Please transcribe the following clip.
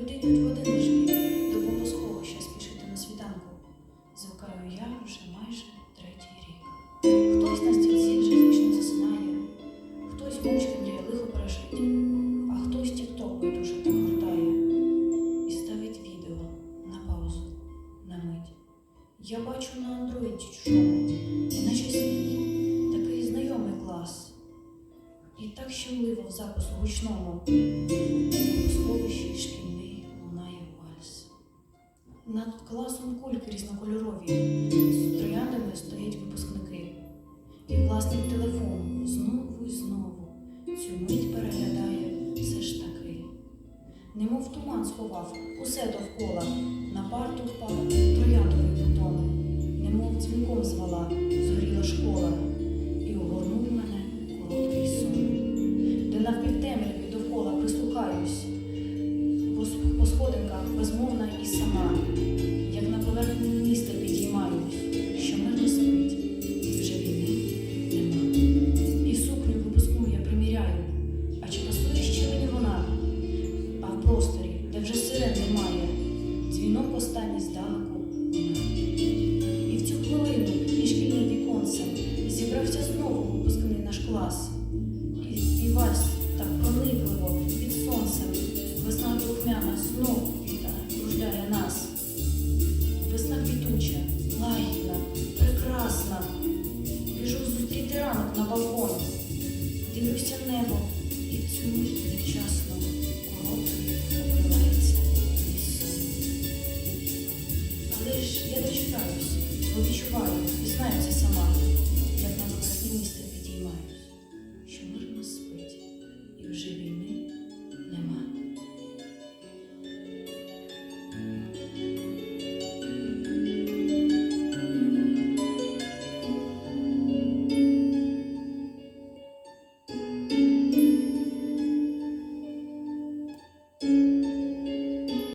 Люди йдуть води один жмір, до бомбосховища спішити на світанку. Звикаю я вже майже третій рік. Хтось на стільці вже звічно засинає, хтось мовчки мріє лихо пережить, а хтось тік-ток байдуже так гортає і ставить відео на паузу, на мить. Я бачу на андроїді чужому, іначе свій такий знайомий клас. І так щемливо в запису гучному. Сховищі шкільні. Над класом кульки різнокольорові, з трояндами стоять випускники. І власний телефон знову і знову цю мить переглядає все ж таки. Немов туман сховав усе довкола, на парту впав трояндовий бутон, немов дзвінком звала, згоріла школа, і огорнув мене короткий сон, де навпівтемряві довкола прислухаюсь, сходинках безмовна і сама, як на поверхню міста підіймаюсь, що мирно спить, вже війни нема. І сукню випускну я приміряю, а чи пасує ще мені вона? А в просторі, де вже сирен немає, дзвінок останній здалеку лунає. І в цю хвилину і шкільним віконцем зібрався знову випускний наш клас. Я дочитаюсь, бо відчуваю і знаю сама,